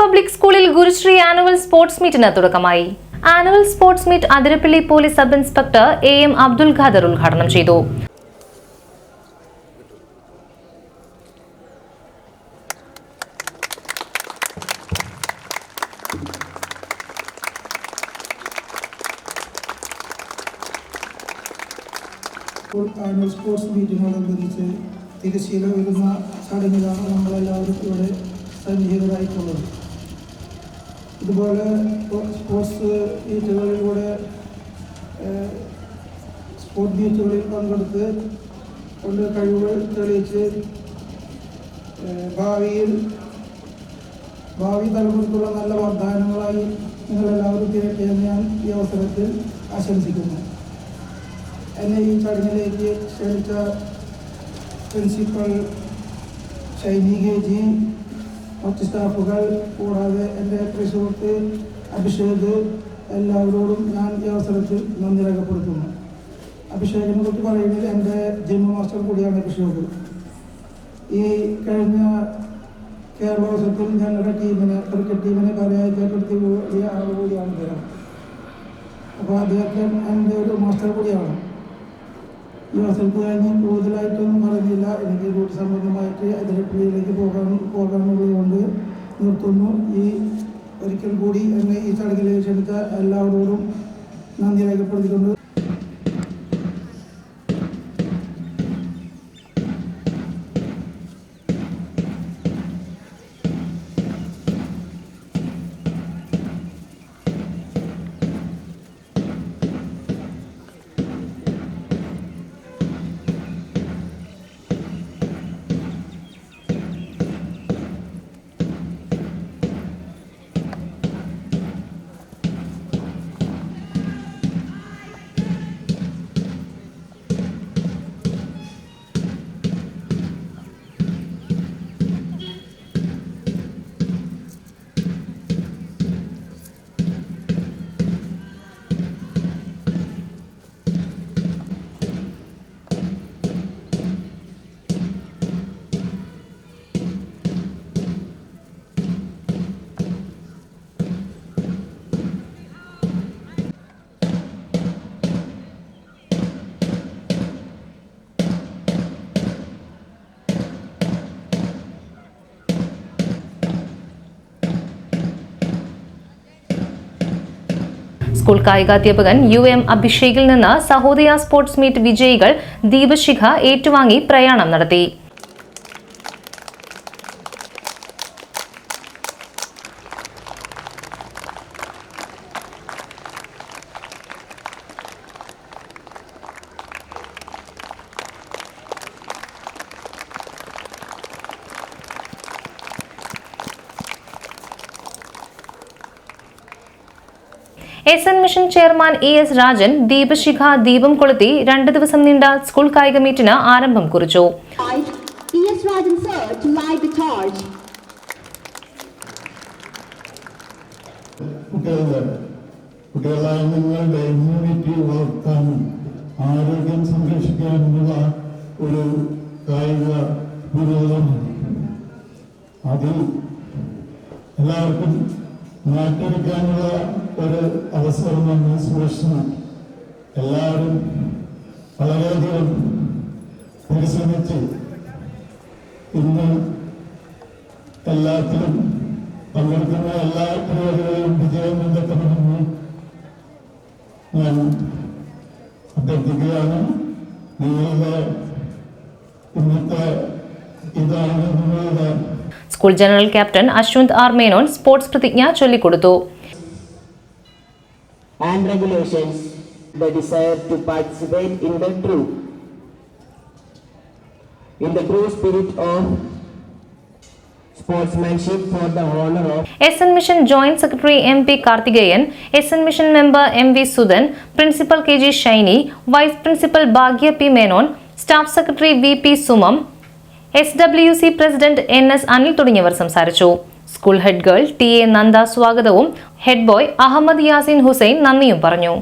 Public സ്കൂളിൽ Gurushree annual sports മീറ്റിന് തുടക്കമായി. Annual sports meet Athirappilly police sub inspector A M Abdul Khader ഉദ്ഘാടനം ചെയ്തു. ആനുവൽ സ്പോർട്സ് മീറ്റിനോടനുബന്ധിച്ച് തിരശ്ശീല വരുന്ന ചടങ്ങിലാണ് നമ്മളെല്ലാവരും ഇവിടെ സന്നിഹിതരായിട്ടുള്ളത്. ഇതുപോലെ സ്പോ- സ്പോർട്സ് മീറ്റുകളിലൂടെ സ്പോർട്സ് മീറ്റുകളിൽ പങ്കെടുത്ത് കൊണ്ട് കഴിവുകൾ തെളിയിച്ച് ഭാവിയിൽ ഭാവി തലമുറക്കുള്ള നല്ല വാഗ്ദാനങ്ങളായി നിങ്ങളെല്ലാവരും തീരട്ടെ എന്ന് ഞാൻ ഈ അവസരത്തിൽ ആശംസിക്കുന്നു. എന്നെ ഈ ചടങ്ങിലേക്ക് ക്ഷണിച്ച പ്രിൻസിപ്പൽ ഷൈനി കെ ജി മറ്റ് സ്റ്റാഫുകൾ കൂടാതെ എന്റെ സുഹൃത്ത് അഭിഷേക് എല്ലാവരോടും ഞാൻ ഈ അവസരത്തിൽ നന്ദി രേഖപ്പെടുത്തുന്നു. അഭിഷേകിനെ കുറിച്ച് പറയുന്നത് എന്റെ ജിമ്മ മാസ്റ്റർ കൂടിയാണ് അഭിഷേക്. ഈ കഴിഞ്ഞ കേരളോത്സവത്തിൽ ഞങ്ങളുടെ ടീമിനെ ക്രിക്കറ്റ് ടീമിനെ പരാജയപ്പെടുത്തി കൂടിയ അദ്ദേഹം. അപ്പോൾ അദ്ദേഹത്തെ എന്റെ ഒരു മാസ്റ്റർ കൂടിയാണ്. ഈ കൂടുതലായിട്ടൊന്നും പറഞ്ഞില്ല എനിക്ക് ഡ്യൂട്ടി സംബന്ധമായിട്ട് അതിരപ്പള്ളിയിലേക്ക് പോകാൻ പോകാനുള്ളത് കൊണ്ട് നിർത്തുന്നു. ഈ ഒരിക്കൽ കൂടി എന്നെ ഈ ചടങ്ങിലേക്ക് ക്ഷണിച്ച എല്ലാവരോടും നന്ദി രേഖപ്പെടുത്തിക്കൊണ്ട് സ്കൂൾ കായികാധ്യാപകൻ യു എം അഭിഷേകിൽ നിന്ന് സഹോദയ സ്പോർട്സ് മീറ്റ് വിജയികൾ ദീപശിഖ ഏറ്റുവാങ്ങി പ്രയാണം നടത്തി. S N mission chairman E S Rajan ദീപശിഖ ദീപം കൊളുത്തി രണ്ട് ദിവസം നീണ്ട സ്കൂൾ കായിക മീറ്റിന് ആരംഭം കുറിച്ചു. കുട്ടികളായ നിങ്ങളുടെ ഇമ്മ്യൂണിറ്റി വളർത്താനും ആരോഗ്യം സംരക്ഷിക്കാനുമുള്ള ഒരു കായിക പുരോഗമനം. അതിൽ എല്ലാവർക്കും മാറ്റിയെടുക്കാനുള്ള ഒരു അവസരമാണ് സുരക്ഷണം എല്ലാവരും വളരെയധികം പരിശ്രമിച്ച് ഇന്ന് എല്ലാത്തിലും പങ്കെടുക്കുന്ന എല്ലാ പരിപാടികളിലും വിജയം കണ്ടെത്തണമെന്ന് ഞാൻ അഭ്യർത്ഥിക്കുകയാണ്. നിങ്ങളുടെ ഇന്നത്തെ ഇതാണ് school general captain Ashwanth R Menon sports പ്രതിജ്ഞ ചൊല്ലിക്കൊടുത്തു. And regulations. The desire to participate in the true in the true spirit of S N mission joint secretary M P Karthikeyan S N mission member M V Sudhan principal K G Shiny vice principal Bhagya P Menon staff secretary V P Sumam S W C president N S Anil തുടങ്ങിയവർ സംസാരിച്ചു. School head girl T A Nanda സ്വാഗതവും head boy Ahammed Yasin Hussain നന്ദിയും പറഞ്ഞു